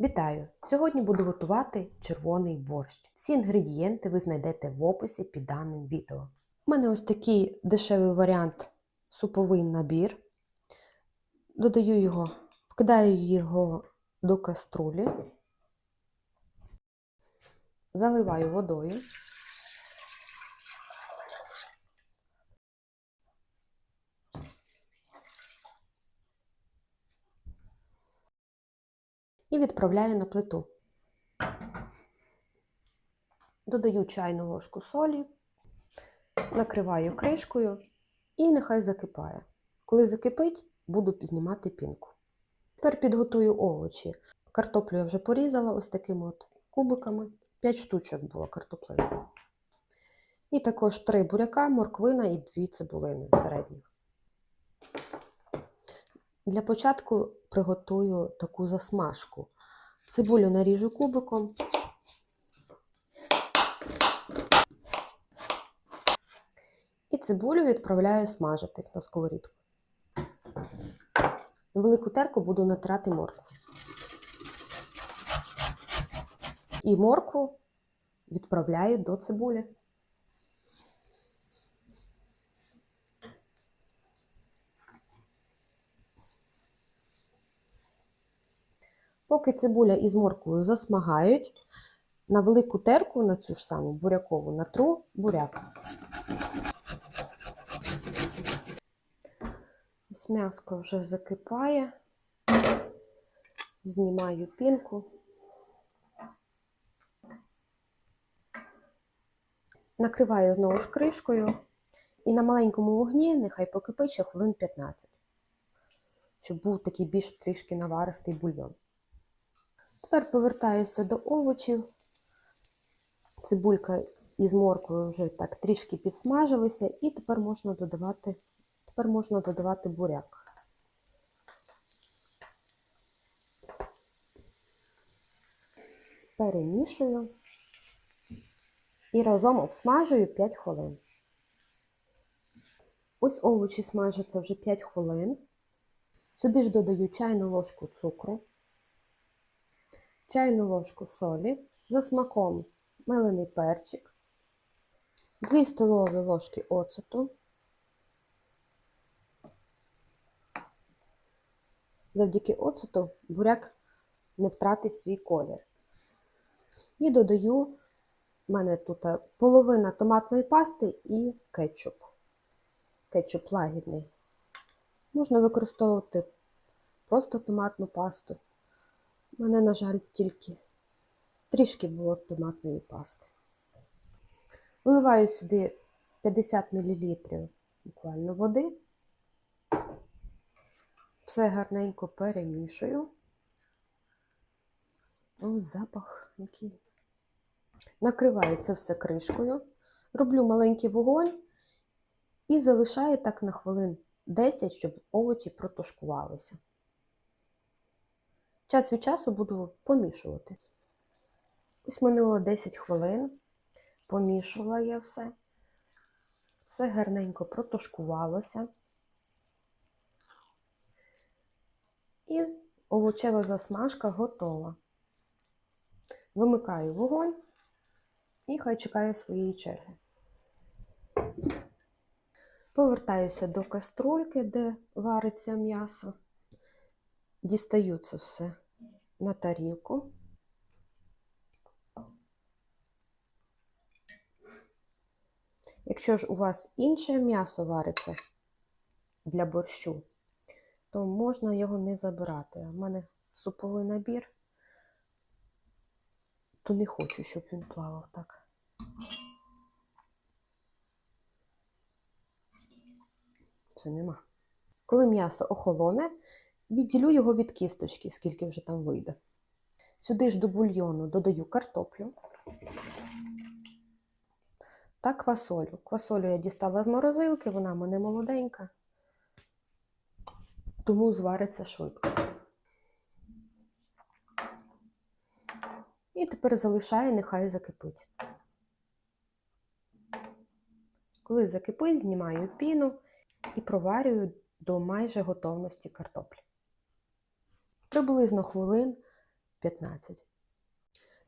Вітаю! Сьогодні буду готувати червоний борщ. Всі інгредієнти ви знайдете в описі під даним відео. У мене ось такий дешевий варіант суповий набір. Додаю його, вкидаю його до каструлі, заливаю водою. І відправляю на плиту. Додаю чайну ложку солі, накриваю кришкою і нехай закипає. Коли закипить, буду знімати пінку. Тепер підготую овочі. Картоплю я вже порізала ось такими от кубиками. 5 штучок було картоплини. І також 3 буряка, морквина і 2 цибулини середніх. Для початку приготую таку засмажку. Цибулю наріжу кубиком. І цибулю відправляю смажитись на сковорідку. На велику терку буду натирати моркву. І моркву відправляю до цибулі. Поки цибуля із морквою засмагають, на велику терку, на цю ж саму бурякову, натру буряк. Ось м'яско вже закипає, знімаю пінку. Накриваю знову ж кришкою і на маленькому вогні нехай покипить ще хвилин 15, щоб був такий більш трішки наваристий бульйон. Тепер повертаюся до овочів. Цибулька із морквою вже так трішки підсмажилися, і тепер можна додавати, тепер можна додавати буряк. Перемішую і разом обсмажую 5 хвилин. Ось овочі смажаться вже 5 хвилин. Сюди ж додаю чайну ложку цукру чайну ложку солі, за смаком мелений перчик, 2 столові ложки оцету, завдяки оцету буряк не втратить свій колір. І додаю в мене тут половина томатної пасти і кетчуп. Кетчуп лагідний. Можна використовувати просто томатну пасту. У мене, на жаль, тільки трішки було томатної пасти. Виливаю сюди 50 мл буквально води. Все гарненько перемішую. Ось запах який. Накриваю це все кришкою, роблю маленький вогонь і залишаю так на хвилин 10, щоб овочі протушкувалися. Час від часу буду помішувати. Ось минуло 10 хвилин, помішувала я все. Все гарненько протушкувалося. І овочева засмажка готова. Вимикаю вогонь і хай чекає своєї черги. Повертаюся до каструльки, де вариться м'ясо. Дістаю це все на тарілку. Якщо ж у вас інше м'ясо вариться для борщу, то можна його не забирати. У мене суповий набір, то не хочу, щоб він плавав так. Це нема. Коли м'ясо охолоне, Відділю його від кісточки, скільки вже там вийде. Сюди ж до бульйону додаю картоплю та квасолю. Квасолю я дістала з морозилки, вона мене молоденька, тому звариться швидко. І тепер залишаю, нехай закипить. Коли закипить, знімаю піну і проварюю до майже готовності картоплі. Приблизно хвилин 15.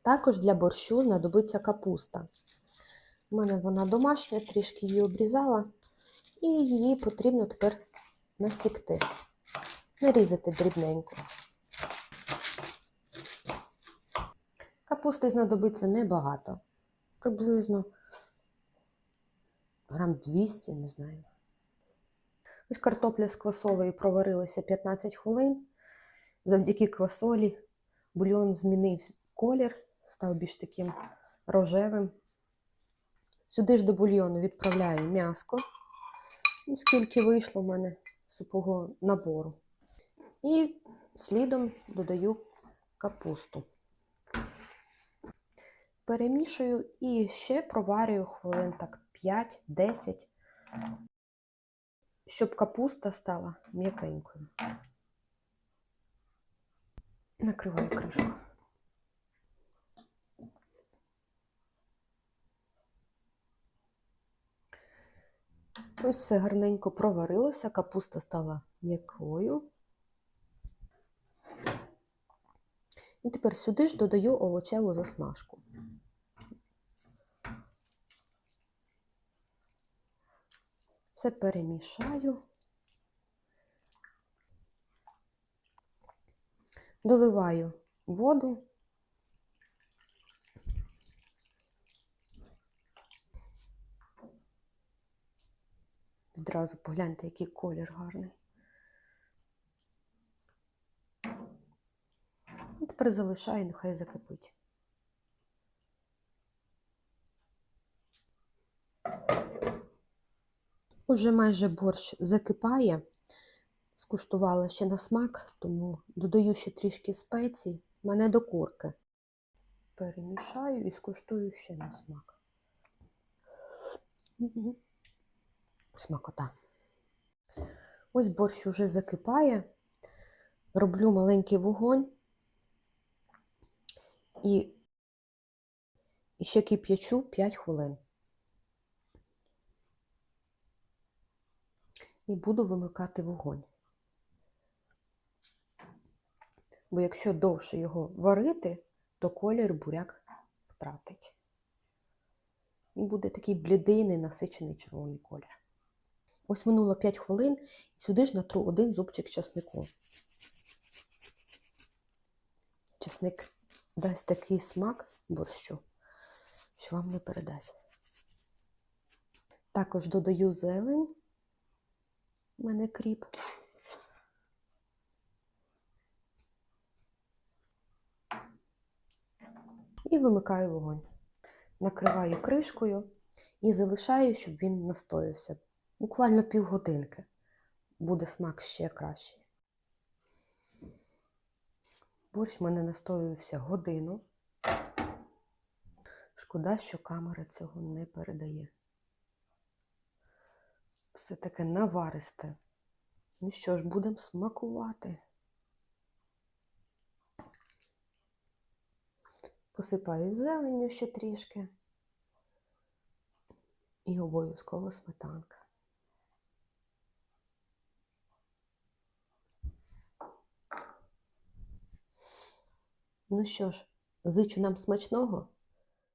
Також для борщу знадобиться капуста. У мене вона домашня, трішки її обрізала, і її потрібно тепер насікти, нарізати дрібненько. Капусти знадобиться небагато, приблизно грам 200, не знаю. Ось картопля з квасолею проварилася 15 хвилин. Завдяки квасолі бульйон змінив колір, став більш таким рожевим. Сюди ж до бульйону відправляю м'яско, скільки вийшло в мене сухого набору. І слідом додаю капусту. Перемішую і ще проварюю хвилин так 5-10, щоб капуста стала м'якенькою. Накриваю кришку. Ось все гарненько проварилося, капуста стала м'якою. І тепер сюди ж додаю овочеву засмажку. Все перемішаю. Доливаю воду. Відразу погляньте, який колір гарний. І тепер залишаю, нехай закипить. Уже майже борщ закипає. Скуштувала ще на смак, тому додаю ще трішки спецій. Мене до курки. Перемішаю і скуштую ще на смак. Смакота. Ось борщ уже закипає. Роблю маленький вогонь і, і ще кип'ячу 5 хвилин. І буду вимикати вогонь. Бо якщо довше його варити, то колір буряк втратить. І буде такий блідий, ненасичений червоний колір. Ось минуло 5 хвилин, і сюди ж натру один зубчик часнику. Часник дасть такий смак борщу, що вам не передасть. Також додаю зелень. У мене кріп. І вимикаю вогонь. Накриваю кришкою і залишаю, щоб він настоявся. Буквально півгодинки. Буде смак ще кращий. Борщ в мене настоювався годину. Шкода, що камера цього не передає. Все таке наваристе. Ну що ж, будемо смакувати. Посипаю зеленню ще трішки. І обов'язково сметанка. Ну що ж, зичу нам смачного.